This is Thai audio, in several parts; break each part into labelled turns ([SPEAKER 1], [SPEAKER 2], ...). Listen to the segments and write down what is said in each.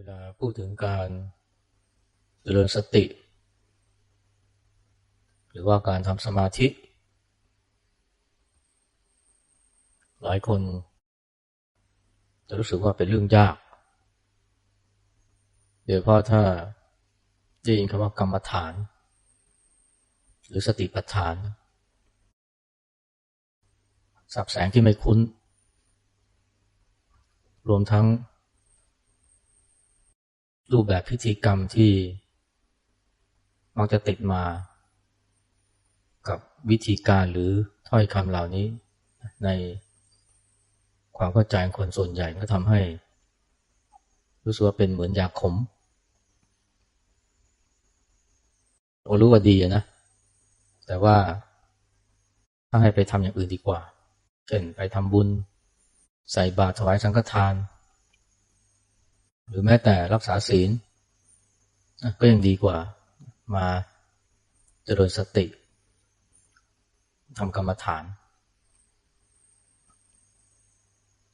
[SPEAKER 1] วลาพูดถึงการเจริญสติ หรือว่าการทำสมาธิ หลายคนจะรู้สึกว่าเป็นเรื่องยาก โดยเฉพาะถ้าได้ยินคำว่ากรรมฐาน หรือสติปัฏฐานสับแสงที่ไม่คุ้น รวมทั้ง รูปแบบพิธีกรรมที่มักจะติดมา กับวิธีการหรือถ้อยคำเหล่านี้ ในความเข้าใจของคนส่วนใหญ่ก็ทำให้ รู้สึกว่าเป็นเหมือนยาขมโอรู้ว่าดีนะ แต่ว่าถ้าให้ไปทำอย่างอื่นดีกว่า เช่นไปทำบุญ ใส่บาตรถวายสังฆทาน หรือแม้แต่รักษาศีลก็ยังดีกว่ามาเจริญสติทำกรรมฐาน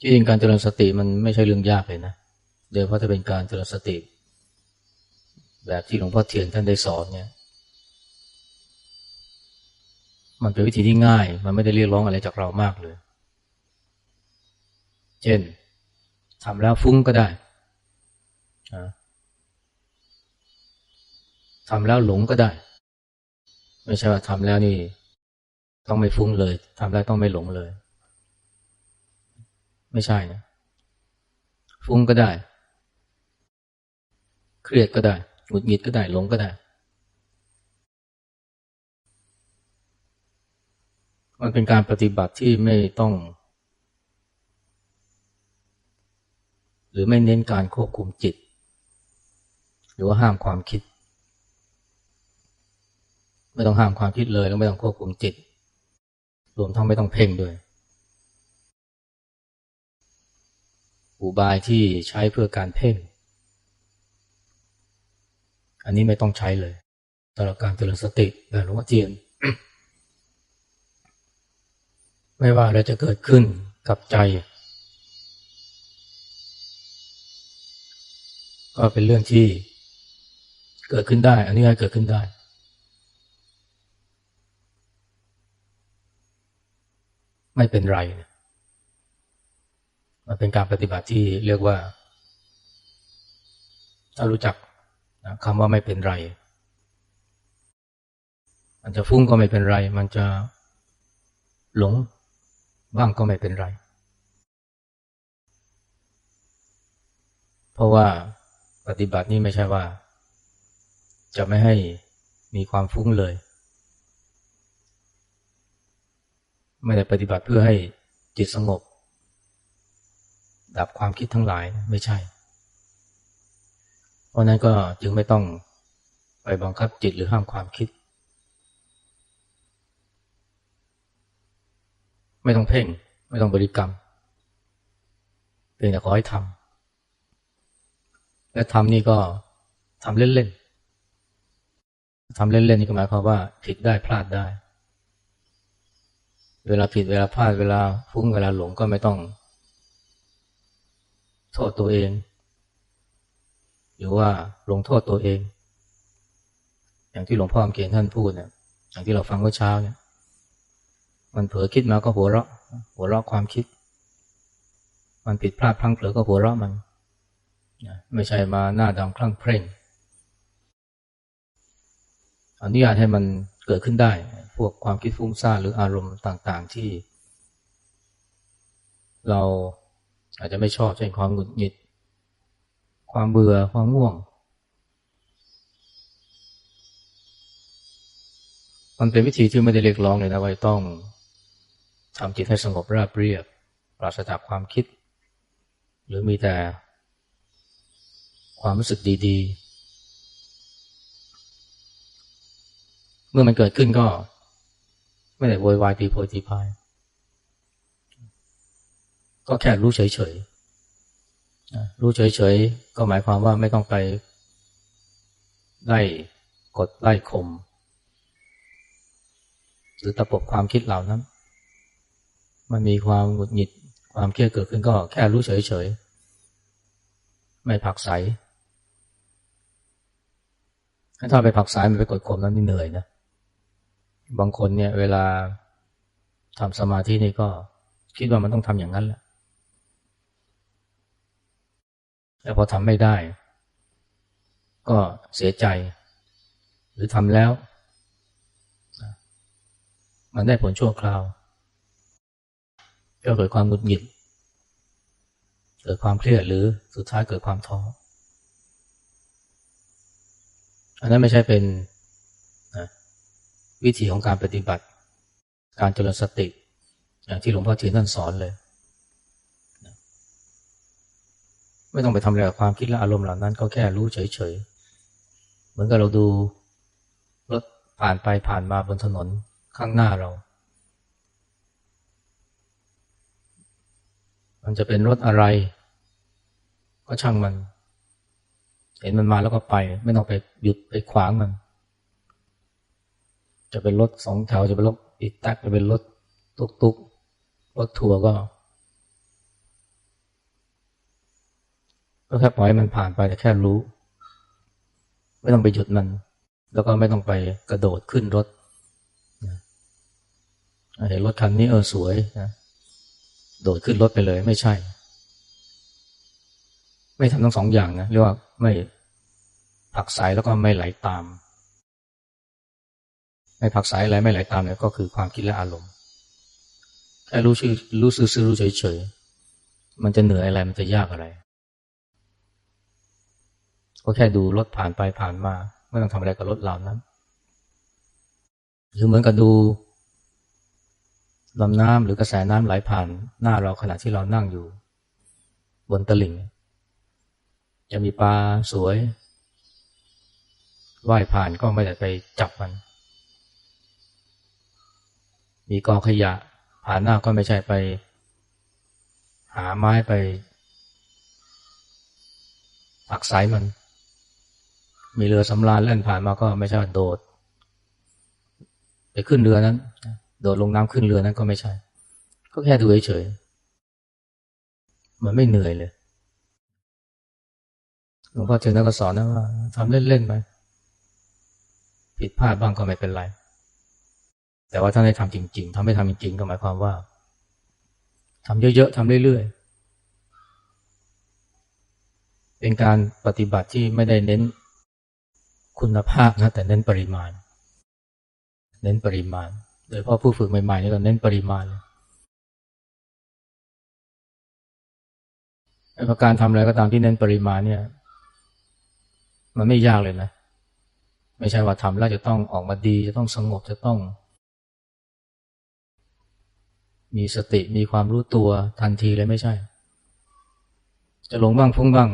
[SPEAKER 1] จริงการเจริญสติมันไม่ใช่เรื่องยากเลยนะโดยเพราะถ้าเป็นการเจริญสติ แบบที่หลวงพ่อเทียนท่านได้สอนเนี่ยมันเป็นวิธีที่ง่าย มันไม่ได้เรียกร้องอะไรจากเรามากเลย เช่นทำแล้วฟุ้งก็ได้ ทำแล้วหลงก็ได้ ไม่ใช่ว่าทำแล้วนี่ ต้องไม่ฟุ้งเลยทำแล้วต้องไม่หลงเลย ไม่ใช่นะฟุ้งก็ได้ เครียดก็ได้หงุดหงิดก็ได้หลงก็ได้ มันเป็นการปฏิบัติที่ไม่ต้อง หรือไม่เน้นการควบคุมจิต หรือว่าห้ามความคิด ไม่ต้องห้ามความคิดเลยแล้วไม่ต้องควบคุมจิต รวมทั้งไม่ต้องเพ่งด้วย อุบายที่ใช้เพื่อการเพ่ง อันนี้ไม่ต้องใช้เลยสำหรับการเจริญสติแบบหลวงพ่อเจียน ไม่ว่าอะไรจะเกิดขึ้นกับใจ ก็เป็นเรื่องที่เกิดขึ้นได้ อันนี้ให้เกิดขึ้นได้ ไม่เป็นไร มันเป็นการปฏิบัติที่เรียกว่า ถ้ารู้จักคำว่าไม่เป็นไร มันจะฟุ้งก็ไม่เป็นไร มันจะหลงบ้างก็ไม่เป็นไร เพราะว่าปฏิบัตินี้ไม่ใช่ว่า จะไม่ให้มีความฟุ้งเลย ไม่ได้ปฏิบัติเพื่อให้จิตสงบ ดับความคิดทั้งหลายไม่ใช่ เพราะนั้นก็จึงไม่ต้องไปบังคับจิตหรือห้ามความคิด ไม่ต้องเพ่ง ไม่ต้องบริกรรมเพียงแต่ขอให้ทำและทำนี่ก็ทำเล่นๆทำเล่นๆนี่ก็หมายความว่าผิดได้พลาดได้ เวลาผิดเวลาพลาดเวลาฟุ้งเวลาหลงก็ไม่ต้อง โทษตัวเอง หรือว่าลงโทษตัวเอง อย่างที่หลวงพ่ออเกียนท่านพูดเนี่ยอย่างที่เราฟังเมื่อเช้าเนี่ย มันเผลอคิดมาก็หัวเราะ หัวเราะความคิด มันผิดพลาดพลั้งเผลอก็หัวเราะมันไม่ใช่มาหน้าดำคลั่งเพร่งอนุญาตให้มัน เกิดขึ้นได้ พวกความคิดฟุ้งซ่านหรืออารมณ์ต่าง ๆ ที่ เราอาจจะไม่ชอบเช่นความหงุดหงิด ความเบื่อความง่วง มันเป็นวิธีที่ไม่ได้เรียกร้องเลยนะว่าต้องทำจิตให้สงบราบเรียบ ปราศจากความคิด หรือมีแต่ความรู้สึกดี ๆ มื่อมันเกิดขึ้นก็ ไม่ได้โวยวายตีโพยตีพาย ก็แค่รู้เฉยๆรู้เฉยๆ ก็หมายความว่าไม่ต้องไปไล่กดไล่ข่มหรือตะปบความคิดเหล่านั้น มันมีความหงุดหงิดความเครียดเกิดขึ้นก็แค่รู้เฉยๆ ไม่ผักใสถ้าไปผักสายมันไปกดข่มนั้นนี่เหนื่อยนะ บางคนเนี่ย เวลาทำสมาธินี่ก็คิดว่ามันต้องทำอย่างนั้นแหละแต่พอทำไม่ได้ ก็เสียใจ หรือทำแล้ว มันได้ผลชั่วคราว ก็เกิดความหงุดหงิด เกิดความเครียดหรือสุดท้ายเกิดความท้ออันนั้นไม่ใช่เป็น วิธีของการปฏิบัติ การเจริญสติ อย่างที่หลวงพ่อเทียนท่านสอนเลย ไม่ต้องไปทำอะไรกับความคิดและอารมณ์เหล่านั้น ก็แค่รู้เฉยๆ เหมือนกับเราดูรถผ่านไปผ่านมาบนถนนข้างหน้าเรา มันจะเป็นรถอะไร ก็ช่างมัน เห็นมันมาแล้วก็ไป ไม่ต้องไปหยุดไปขวางมัน จะเป็นรถสองแถวจะเป็นรถอีตักจะเป็นรถตุกตุกรถทัวร์ก็ก็แค่ปล่อยมันผ่านไปแต่แค่รู้ ไม่ต้องไปหยุดมัน แล้วก็ไม่ต้องไปกระโดดขึ้นรถเห็นรถคันนี้เออสวยนะโดดขึ้นรถไปเลยไม่ใช่ ไม่ทำทั้งสองอย่างนะเรียกว่าไม่ผักสายแล้วก็ไม่ไหลาตาม ไม่ผักสายอะไรไม่ไหลาตามเนี่ยก็คือความคิดและอารมณ์แค่รู้ชื่อรู้ซื่อรู้เฉยๆมันจะเหนื่อยอะไรมันจะยากอะไร ก็แค่ดูรถผ่านไปผ่านมา ไม่ต้องทำอะไรกับรถเหล่านั้นหรือเหมือนกับดูลำน้ำหรือกระแสน้ำไหลผ่านหน้าเราขณะที่เรานั่งอยู่ บนตลิ่งจะมีปลาสวยว่ายผ่านก็ไม่ได้ไปจับมัน มีกองขยะ ผ่านหน้าก็ไม่ใช่ไป หาไม้ไปผักสายมัน มีเรือสำราญแล่นผ่านมาก็ไม่ใช่โดด ไปขึ้นเรือนั้น โดดลงน้ำขึ้นเรือนั้นก็ไม่ใช่ ก็แค่ดูเฉยๆมันไม่เหนื่อยเลยหลวงพ่อเจอนักสอนนะว่าทำเล่นๆไปผิดพลาดบ้างก็ไม่เป็นไร แต่ว่าถ้าได้ทำจริง ๆทำไม่ทำจริง ๆ ก็หมายความว่าทำเยอะๆทำเรื่อยๆ เป็นการปฏิบัติที่ไม่ได้เน้นคุณภาพนะแต่เน้นปริมาณ เน้นปริมาณ โดยเพราะผู้ฝึกใหม่ๆนี่ก็เน้นปริมาณเลยไอ้การทำอะไรก็ตามที่เน้นปริมาณเนี่ย มันไม่ยากเลยนะ ไม่ใช่ว่าทำแล้วจะต้องออกมาดี จะต้องสงบจะต้อง มีสติมีความรู้ตัวทันทีเลยไม่ใช่ จะหลงบ้างฟุ้งบ้าง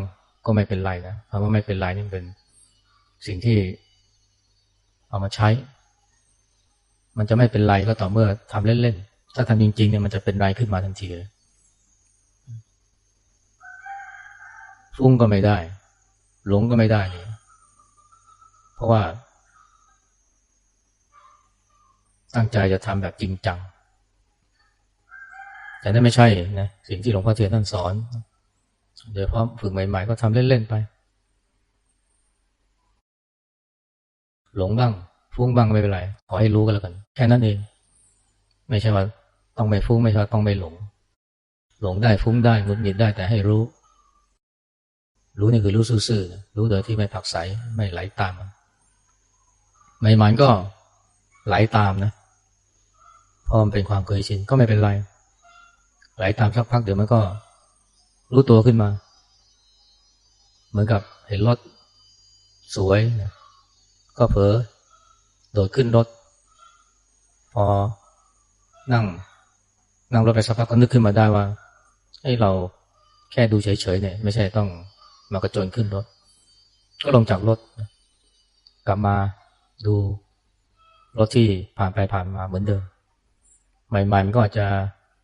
[SPEAKER 1] ก็ไม่เป็นไรนะคำว่าไม่เป็นไรนี่เป็นสิ่งที่เอามาใช้ มันจะไม่เป็นไรก็ต่อเมื่อทำเล่นๆ ถ้าทำจริงๆเนี่ยมันจะเป็นไรขึ้นมาทันทีเลยฟุ้งก็ไม่ได้ หลงก็ไม่ได้เนี่ยเพราะว่า ตั้งใจจะทำแบบจริงจัง แต่นั่นไม่ใช่นะสิ่งที่หลวงพ่อเทียนท่านสอนเดี๋ยวพอฝึกใหม่ ๆ ก็ทำเล่น ๆ ไป หลงบ้างฟุ้งบ้างไม่เป็นไรขอให้รู้กันแล้วกัน แค่นั้นเอง ไม่ใช่ว่าต้องไม่ฟุ้งไม่ใช่ต้องไม่หลง หลงได้ฟุ้งได้หงุดหงิดได้แต่ให้รู้ รู้นี่คือรู้ซื่อๆรู้โดยที่ไม่ผักใสไม่ไหลตามใหม่ๆก็ไหลตามนะพอมันเป็นความเคยชินก็ไม่เป็นไร ไหลตามสักพักเดี๋ยวมันก็ รู้ตัวขึ้นมา เหมือนกับเห็นรถสวย ก็เผลอโดดขึ้นรถ พอนั่ง นั่งรถไปสักพักก็นึกขึ้นมาได้ว่าให้เราแค่ดูเฉยๆเนี่ย ไม่ใช่ต้องมากระโจนขึ้นรถ ก็ลงจากรถ กลับมาดูรถที่ผ่านไปผ่านมาเหมือนเดิมใหม่ๆมันก็อาจจะ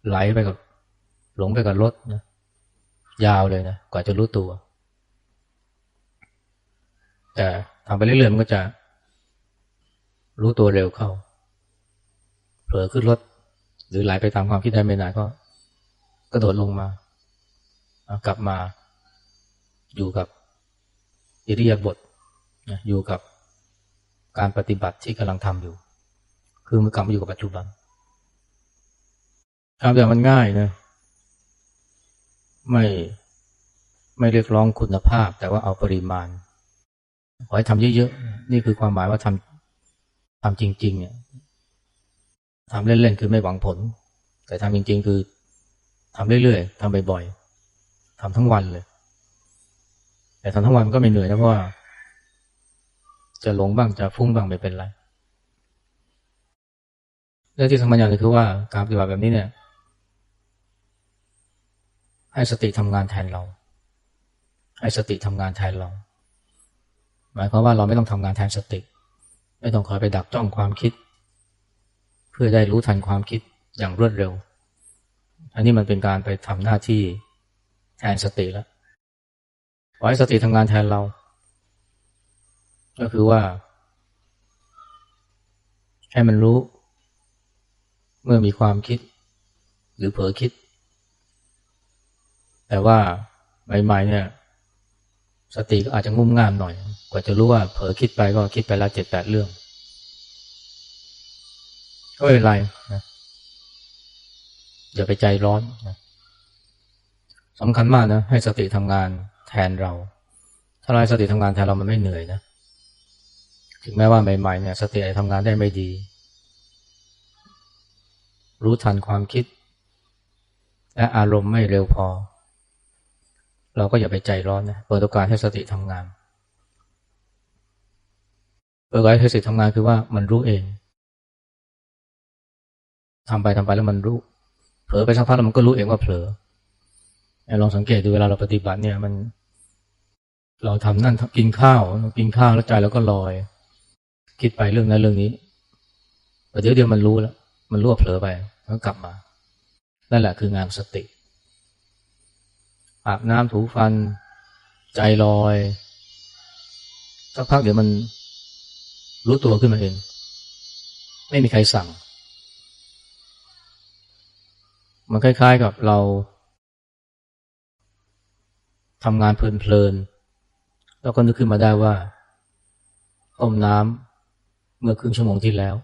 [SPEAKER 1] ไหลไปกับ หลงไปกับรถนะยาวเลยนะกว่าจะรู้ตัว แต่ทำไปเรื่อยๆมันก็จะ รู้ตัวเร็วเข้า เผลอขึ้นรถ หรือไหลไปตามความคิดได้ไม่นานก็ กระโดดลงมา กลับมา อยู่กับอิริยาบถอยู่กับการปฏิบัติที่กำลังทำอยู่ คือมันกลับมาอยู่กับปัจจุบันทำแบบมันง่ายนะ ไม่ไม่เรียกร้องคุณภาพ แต่ว่าเอาปริมาณ ขอให้ทำเยอะๆ นี่คือความหมายว่าทำทำจริงๆเนี่ยทำเล่นๆ คือไม่หวังผล แต่ทำจริง ๆ คือทำเรื่อยๆทำบ่อยๆทำทั้งวันเลย แต่ทำทั้งวันก็ไม่เหนื่อยนะเพราะว่าจะหลงบ้างจะฟุ้งบ้างไม่เป็นไรและที่สำคัญอย่างนึงคือว่าการปฏิบัติแบบนี้เนี่ย ให้สติทำงานแทนเรา ให้สติทำงานแทนเรา หมายความว่าเราไม่ต้องทำงานแทนสติ ไม่ต้องคอยไปดักจ้องความคิด เพื่อได้รู้ทันความคิดอย่างรวดเร็ว อันนี้มันเป็นการไปทำหน้าที่แทนสติแล้วปล่อยสติทำงานแทนเรา ก็คือว่า ให้มันรู้ เมื่อมีความคิด หรือเผลอคิด แต่ว่าใหม่ๆเนี่ย สติก็อาจจะงุ่มง่ามหน่อย กว่าจะรู้ว่าเผลอคิดไปก็คิดไปแล้วเจ็ดแปดเรื่องก็ไม่เป็นไรนะอย่าไปใจร้อนนะสำคัญมากนะให้สติทำงานแทนเรา ถ้าเราให้สติทำงานแทนเรามันไม่เหนื่อยนะถึงแม้ว่าใหม่ๆเนี่ย สติทำงานได้ไม่ดี รู้ทันความคิด และอารมณ์ไม่เร็วพอ เราก็อย่าไปใจร้อนนะเปิดโอกาสให้สติทำงานเปิดโอกาสให้สติทำงานคือว่ามันรู้เองทำไปทำไปแล้วมันรู้ เผลอไปสักพักแล้วมันก็รู้เองว่าเผลอลองสังเกตดูเวลาเราปฏิบัติเนี่ยมัน เราทำนั่นกินข้าวกินข้าวแล้วใจเราก็ลอย คิดไปเรื่องนั้นเรื่องนี้แต่เดี๋ยวเดียวมันรู้แล้วมันรู้ว่าเผลอไปแล้วกลับมานั่นแหละคืองานสติ อาบน้ำถูฟัน ใจลอยสักพักเดี๋ยวมันรู้ตัวขึ้นมาเอง ไม่มีใครสั่ง มันคล้ายๆกับเราทำงานเพลินๆแล้วก็นึกขึ้นมาได้ว่าต้มน้ำเมื่อครึ่งชั่วโมงที่แล้ว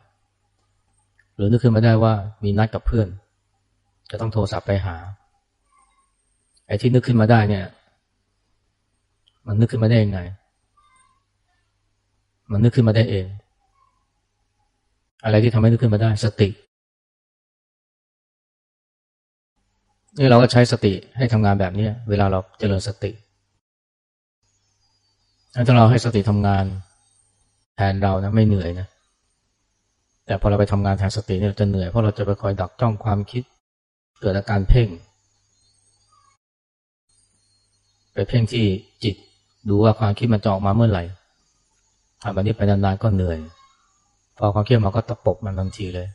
[SPEAKER 1] หรือนึกขึ้นมาได้ว่ามีนัดกับเพื่อน จะต้องโทรศัพท์ไปหา ไอ้ที่นึกขึ้นมาได้เนี่ย มันนึกขึ้นมาได้ยังไง มันนึกขึ้นมาได้เอง อะไรที่ทำให้นึกขึ้นมาได้ สตินี่เราก็ใช้สติให้ทำงานแบบนี้เวลาเราเจริญสติถ้าเราให้สติทำงานแทนเรานะไม่เหนื่อยนะแต่พอเราไปทำงานแทนสติเนี่ยจะเหนื่อยเพราะเราจะไปคอยดักจ้องความคิด เกิดอาการเพ่ง ไปเพ่งที่จิตดูว่าความคิดมันจะออกมาเมื่อไหร่ทำแบบนี้ไปนานๆก็เหนื่อย พอความคิดมาก็ตะปบมันทันทีเลย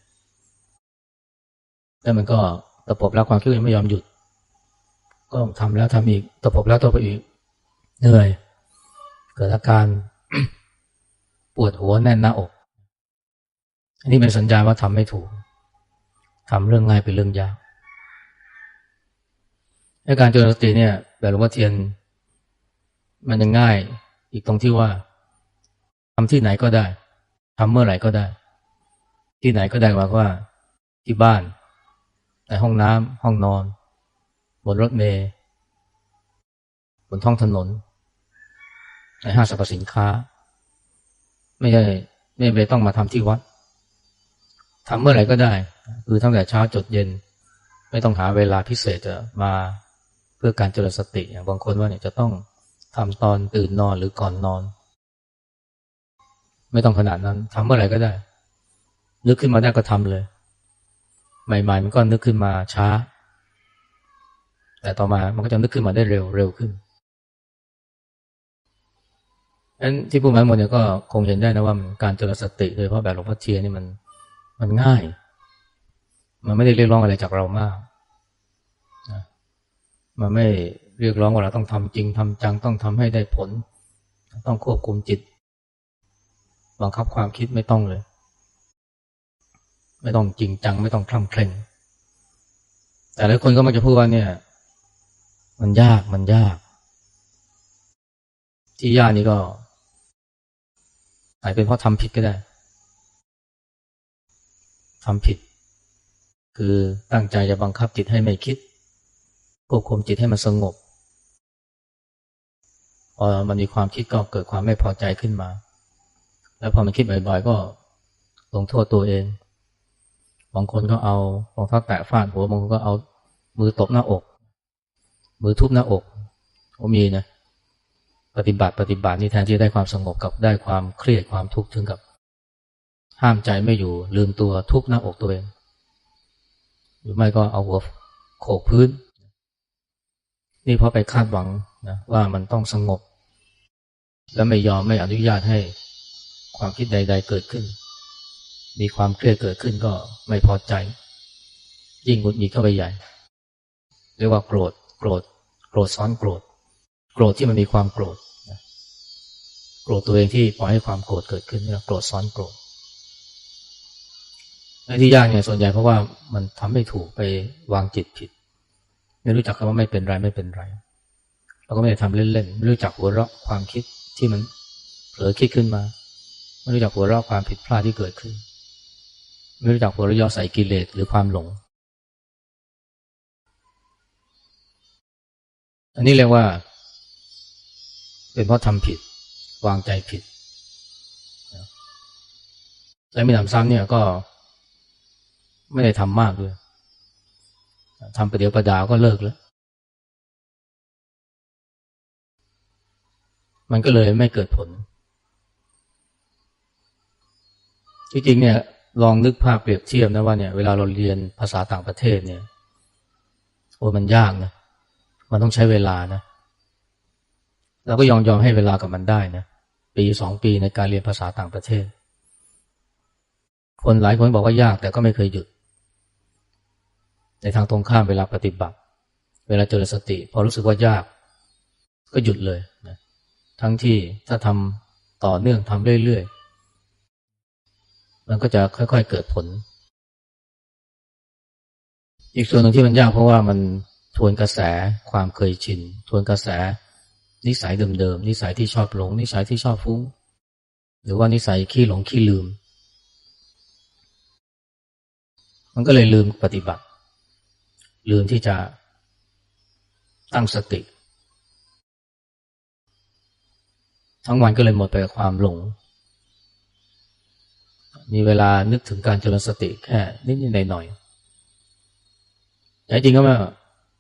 [SPEAKER 1] แล้วมันก็ตะปบแล้วความคิดยังไม่ยอมหยุด ก็ทำแล้วทำอีกตะปบแล้วตะปบอีก เหนื่อย เกิดอาการปวดหัวแน่นหน้าอก อันนี้เป็นสัญญาณว่าทำไม่ถูกทำเรื่องง่ายเป็นเรื่องยาก การเจริญสติเนี่ย แบบหลวงพ่อเทียน มันยังง่าย อีกตรงที่ว่าทำที่ไหนก็ได้ทำเมื่อไหร่ก็ได้ ที่ไหนก็ได้ว่าว่า ที่บ้านในห้องน้ำห้องนอน บนรถเมล์บนท้องถนน ในห้างสรรพสินค้า ไม่ใช่ไม่ไปต้องมาทำที่วัดทำเมื่อไหร่ก็ได้ คือตั้งแต่เช้าจดเย็น ไม่ต้องหาเวลาพิเศษจะมา เพื่อการเจริญสติอย่างบางคนว่าเนี่ยจะต้องทำตอนตื่นนอนหรือก่อนนอน ไม่ต้องขนาดนั้นทำเมื่อไหร่ก็ได้ นึกขึ้นมาได้ก็ทำเลย ใหม่ๆมันก็นึกขึ้นมาช้า แต่ต่อมามันก็จะนึกขึ้นมาได้เร็วเร็วขึ้นนั้นที่พูดมาหมดเนี่ยก็คงเห็นได้นะว่าการเจริญสติโดยเฉพาะแบบหลวงพ่อเทียนนี่มันมันง่าย มันไม่ได้เรียกร้องอะไรจากเรามาก มันไม่เรียกร้องว่าเราต้องทำจริงทำจังต้องทำให้ได้ผล ต้องควบคุมจิต บังคับความคิดไม่ต้องเลย ไม่ต้องจริงจัง ไม่ต้องคล่ำเคร่งแต่หลายคนก็มักจะพูดว่าเนี่ย มันยากมันยาก ที่ยากนี่ก็อาจเป็นเพราะทำผิดก็ได้ทำผิด คือตั้งใจจะบังคับจิตให้ไม่คิด ควบคุมจิตให้มันสงบพอมันมีความคิดก็เกิดความไม่พอใจขึ้นมา แล้วพอมันคิดบ่อยๆ ก็ลงโทษตัวเอง บางคนก็เอารองเท้าแตะฟาดหัว บางคนก็เอามือตบหน้าอก มือทุบหน้าอกก็มีนะ ปฏิบัติปฏิบัตินี่แทนที่ได้ความสงบกับได้ความเครียดความทุกข์ถึงกับ ห้ามใจไม่อยู่ลืมตัวทุบหน้าอกตัวเอง หรือไม่ก็เอาหัวโขกพื้น นี่เพราะไปคาดหวังนะว่ามันต้องสงบ และไม่ยอมไม่อนุญาตให้ความคิดใด ๆ เกิดขึ้น มีความเครียดเกิดขึ้นก็ไม่พอใจ ยิ่งหงุดหงิดเข้าไปใหญ่ เรียกว่าโกรธ โกรธ โกรธซ้อนโกรธ โกรธที่มันมีความโกรธโกรธตัวเองที่ปล่อยให้ความโกรธเกิดขึ้นเรียโกรธซ้อนโกรธไอ้ที่ยากเนี่ยส่วนใหญ่เพราะว่ามันทำไม่ถูกไปวางจิตผิด ไม่รู้จักคำว่าไม่เป็นไรไม่เป็นไร เราก็ไม่ได้ทำเล่นๆไม่รู้จักหัวเราะความคิดที่มันเผลอคิดขึ้นมาไม่รู้จักหัวเราะความผิดพลาดที่เกิดขึ้น ไม่รู้จักหัวเราะย่อใส่กิเลสหรือความหลง อันนี้เรียกว่า เป็นเพราะทำผิด วางใจผิดและมีหนำซ้ำเนี่ยก็ไม่ได้ทำมากด้วย ทำประเดี๋ยวประดาวก็เลิกแล้ว มันก็เลยไม่เกิดผล ที่จริงเนี่ยลองนึกภาพเปรียบเทียบนะว่าเนี่ยเวลาเราเรียนภาษาต่างประเทศเนี่ยโอ้มันยากนะ มันต้องใช้เวลานะ เราก็ยอมยอมให้เวลากับมันได้นะ ปีสองปีในการเรียนภาษาต่างประเทศ คนหลายคนบอกว่ายากแต่ก็ไม่เคยหยุด ในทางตรงข้ามเวลาปฏิบัติ เวลาเจริญสติ พอรู้สึกว่ายาก ก็หยุดเลยนะทั้งที่ถ้าทำต่อเนื่องทำเรื่อยๆ มันก็จะค่อยๆเกิดผล อีกส่วนหนึ่งที่มันยากเพราะว่ามันทวนกระแสความเคยชิน ทวนกระแส นิสัยเดิมๆ นิสัยที่ชอบหลง นิสัยที่ชอบฟุ้ง หรือว่านิสัยขี้หลงขี้ลืม มันก็เลยลืมปฏิบัติ ลืมที่จะตั้งสติ ทั้งวันก็เลยหมดไปกับความหลง มีเวลานึกถึงการเจริญสติแค่นิดนิดหน่อยหน่อยแต่จริงก็ว่า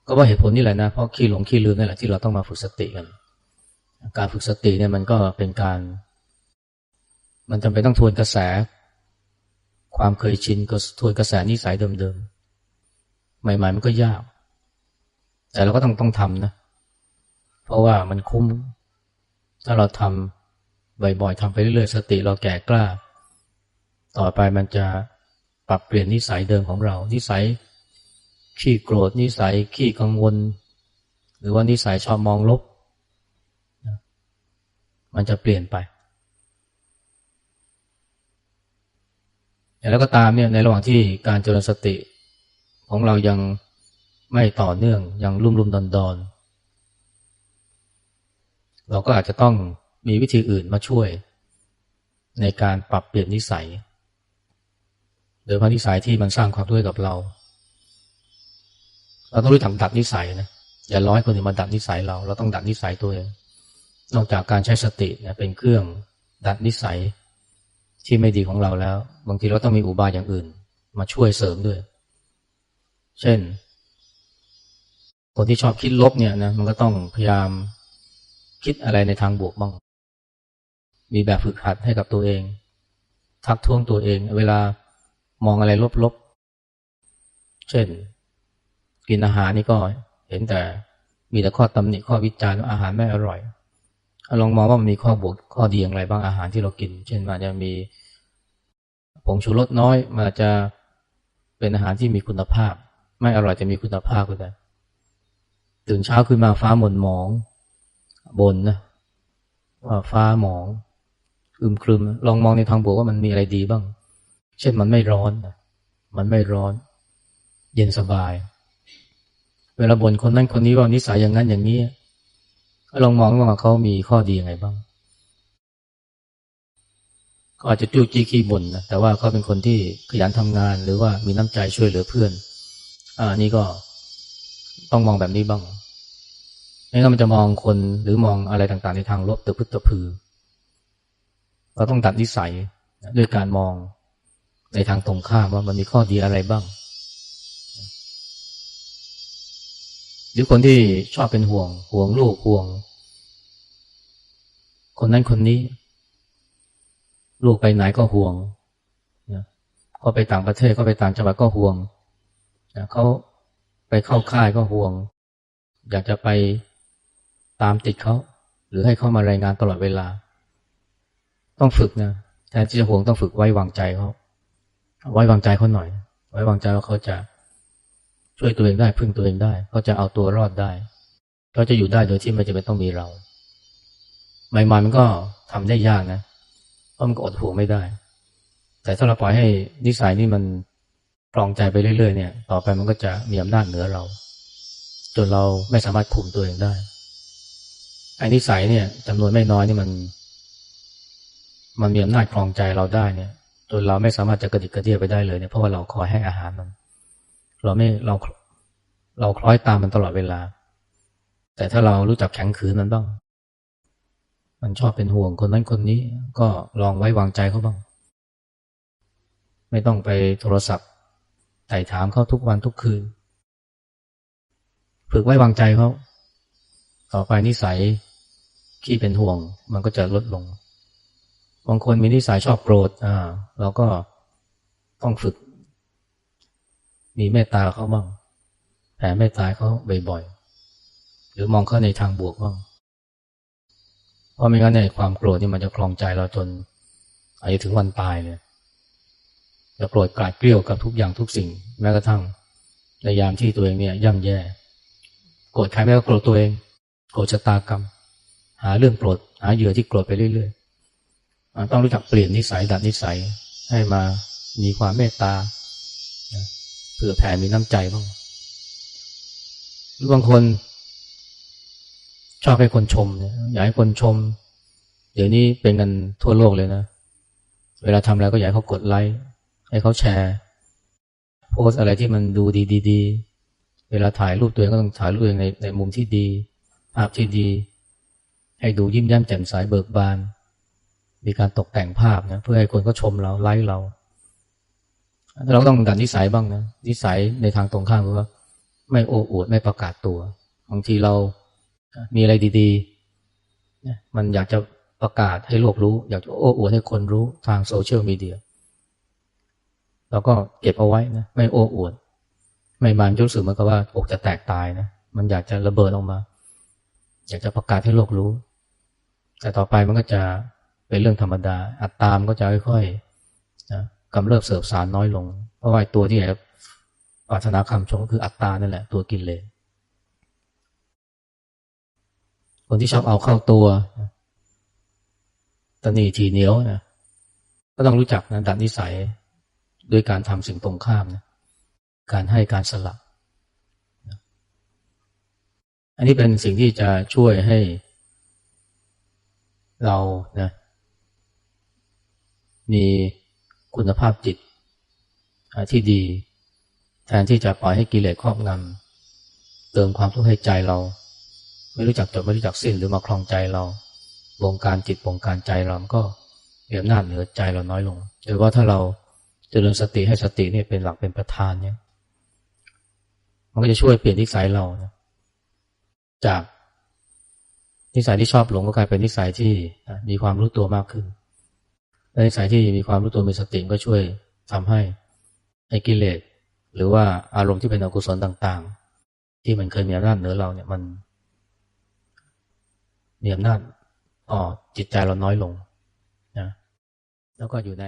[SPEAKER 1] ก็ว่าเหตุผลนี่แหละนะ เพราะขี้หลงขี้ลืมนี่แหละที่เราต้องมาฝึกสติกัน การฝึกสติเนี่ยมันก็เป็นการ มันจำเป็นต้องทวนกระแส ความเคยชินก็ทวนกระแสนิสัยเดิมๆ ใหม่ ๆ มันก็ยาก แต่เราก็ต้องต้องทำนะ เพราะว่ามันคุ้ม ถ้าเราทำบ่อยๆทำไปเรื่อยๆสติเราแก่กล้า ต่อไปมันจะปรับเปลี่ยนนิสัยเดิมของเรา นิสัยขี้โกรธนิสัยขี้กังวล หรือว่านิสัยชอบมองลบ มันจะเปลี่ยนไปแล้วก็ตามเนี่ยในระหว่างที่การเจริญสติ ของเรายังไม่ต่อเนื่องยังรุ่มรุ่มดอนดอนเราก็อาจจะต้องมีวิธีอื่นมาช่วย ในการปรับเปลี่ยนนิสัยดยพระนิสัยที่มันสร้างความด้วยกับเรา เราต้องรู้จักดัดนิสัยนะอย่าร้อยคนอื่นมาดัดนิสัยเรา เราต้องดัดนิสัยตัวเองนอกจากการใช้สตินี่ยเป็นเครื่องดัดนิสัยที่ไม่ดีของเราแล้ว บางทีเราต้องมีอุบายอย่างอื่น มาช่วยเสริมด้วย เช่น คนที่ชอบคิดลบเนี่ยนะมันก็ต้องพยายามคิดอะไรในทางบวกบ้าง มีแบบฝึกหัดให้กับตัวเอง ทักท้วงตัวเอง เวลามองอะไรลบๆ เช่น กินอาหารนี่ก็เห็นแต่มีแต่ข้อตำหนิข้อวิจารณ์ว่าอาหารไม่อร่อยลองมองว่ามันมีข้อบวกข้อดีอย่างไรบ้างอาหารที่เรากิน เช่นมันจะมีผงชูรสน้อยมันจะเป็นอาหารที่มีคุณภาพ ไม่อร่อยจะมีคุณภาพก็ได้ตื่นเช้าขึ้นมาฟ้าหม่นหมองบนนะว่าฟ้าหมองอึมครึม ลองมองในทางบวกว่ามันมีอะไรดีบ้าง เช่นมันไม่ร้อน มันไม่ร้อน เย็นสบาย เวลาบ่นคนนั้นคนนี้ว่านิสัยอย่างนั้นอย่างนี้ลองมองว่าเขามีข้อดียังไงบ้างเขาอาจจะจู้จี้ขี้บ่นนะแต่ว่าเขาเป็นคนที่ขยันทำงาน หรือว่ามีน้ำใจช่วยเหลือเพื่อน อ่านี่ก็ต้องมองแบบนี้บ้างไม่งั้นมันจะมองคนหรือมองอะไรต่างๆ ในทางลบตะพึตะพือ เราต้องตัดนิสัยด้วยการมองในทางตรงข้ามว่ามันมีข้อดีอะไรบ้าง หรือคนที่ชอบเป็นห่วง ห่วงลูกห่วง คนนั้นคนนี้ ลูกไปไหนก็ห่วงนะเขาไปต่างประเทศเขาไปต่างจังหวัดก็ห่วง เขาไปเข้าค่ายก็ห่วง อยากจะไปตามติดเขาหรือให้เขามารายงานตลอดเวลา ต้องฝึกนะแทนที่จะห่วงต้องฝึกไว้วางใจเขาไว้วางใจเขาหน่อย ไว้วางใจว่าเขาจะช่วยตัวเองได้พึ่งตัวเองได้เขาจะเอาตัวรอดได้เขาจะอยู่ได้โดยที่ไม่จำเป็นต้องมีเราใหม่ๆมันก็ทำได้ยากนะเพราะมันก็อดห่วงไม่ได้ แต่ถ้าเราปล่อยให้นิสัยนี่มัน ปลองใจไปเรื่อยๆเนี่ย ต่อไปมันก็จะมีอำนาจเหนือเรา จนเราไม่สามารถคุมตัวเองได้ไอ้นิสัยเนี่ยจำนวนไม่น้อยนี่มัน มันมีอำนาจครองใจเราได้เนี่ยจนเราไม่สามารถจะกระดิกกระเดียไปได้เลยเนี่ยเพราะว่าเราคอยให้อาหารมัน เราไม่เราเราคล้อยตามมันตลอดเวลา แต่ถ้าเรารู้จักแข็งขืนมันบ้าง มันชอบเป็นห่วงคนนั้นคนนี้ ก็ลองไว้วางใจเขาบ้าง ไม่ต้องไปโทรศัพท์ ไต่ถามเขาทุกวันทุกคืน ฝึกไว้วางใจเขาต่อไปนิสัยขี้เป็นห่วง มันก็จะลดลง บางคนมีนิสัยชอบโกรธอ่าเราก็ต้องฝึก มีเมตตาเขาบ้างแผ่เมตตาเขาบ่อยๆหรือมองเขาในทางบวกบ้างเพราะไม่งั้นในความโกรธนี่มันจะคลองใจเราจนอาจจะถึงวันตายเลย จะโกรธกลาดเกลี้ยวกับทุกอย่างทุกสิ่ง แม้กระทั่งในยามที่ตัวเองเนี่ยย่ำแย่ โกรธใครไม่ก็โกรธตัวเอง โกรธชะตากรรม หาเรื่องโกรธหาเหยื่อที่โกรธไปเรื่อยๆต้องรู้จักเปลี่ยนนิสัยดัดนิสัยให้มามีความเมตตาเผื่อแผ่มีน้ำใจบ้างหรือบางคน ชอบให้คนชมอยากให้คนชม เดี๋ยวนี้เป็นกันทั่วโลกเลยนะ เวลาทำอะไรก็อยากให้เขากดไลค์ ให้เขาแชร์โพสอะไรที่มันดูดีๆเวลาถ่ายรูปตัวเองก็ต้องถ่ายรูปเองในในมุมที่ดี ภาพที่ดี ให้ดูยิ้มแย้มแจ่มใสเบิกบาน มีการตกแต่งภาพนะเพื่อให้คนก็ชมเราไลค์เราเราต้องดัดนิสัยบ้างนะนิสัยในทางตรงข้ามคือว่า ไม่โอ้อวดไม่ประกาศตัวบางทีเรามีอะไรดีๆมันอยากจะประกาศให้โลกรู้ อยากจะโอ้อวดให้คนรู้ทางโซเชียลมีเดีย เราก็เก็บเอาไว้นะไม่โอ้อวด ไม่มันรู้สึกเหมือนกับว่าอกจะแตกตายนะมันอยากจะระเบิดออกมา อยากจะประกาศให้โลกรู้ แต่ต่อไปมันก็จะเป็นเรื่องธรรมดา อัตตามก็จะค่อยๆนะกำเริบเสบสารน้อยลง เพราะว่าตัวที่แบบปรารถนาคำชมก็คืออัตตานั่นแหละ ตัวกินเลยคนที่ชอบเอาเข้าตัวตนีทีเหนียวนะก็ต้องรู้จักนะดัดนิสัย ด้วยการทำสิ่งตรงข้ามนะการให้การสละอันนี้เป็นสิ่งที่จะช่วยให้เรานะมีคุณภาพจิตที่ดี แทนที่จะปล่อยให้กิเลสครอบงำเติมความทุกข์ให้ใจเรา ไม่รู้จักจบไม่รู้จักสิ้นหรือมาคลองใจเราบงการจิตบงการใจเราก็มีอำนาเหนือใจเราน้อยลงโดยว่าถ้าเรา เจริญสติให้สตินี่เป็นหลักเป็นประธานเนี่ย มันก็จะช่วยเปลี่ยนนิสัยเรานะจากนิสัยที่ชอบหลงก็กลายเป็นนิสัยที่มีความรู้ตัวมากขึ้นและนิสัยที่มีความรู้ตัวมีสติก็ช่วยทำให้ไอ้กิเลสหรือว่าอารมณ์ที่เป็นอกุศลต่างๆ ที่มันเคยมีอำนาจเหนือเราเนี่ยมันมีอำนาจต่อจิตใจเราน้อยลงนะแล้วก็อยู่ใน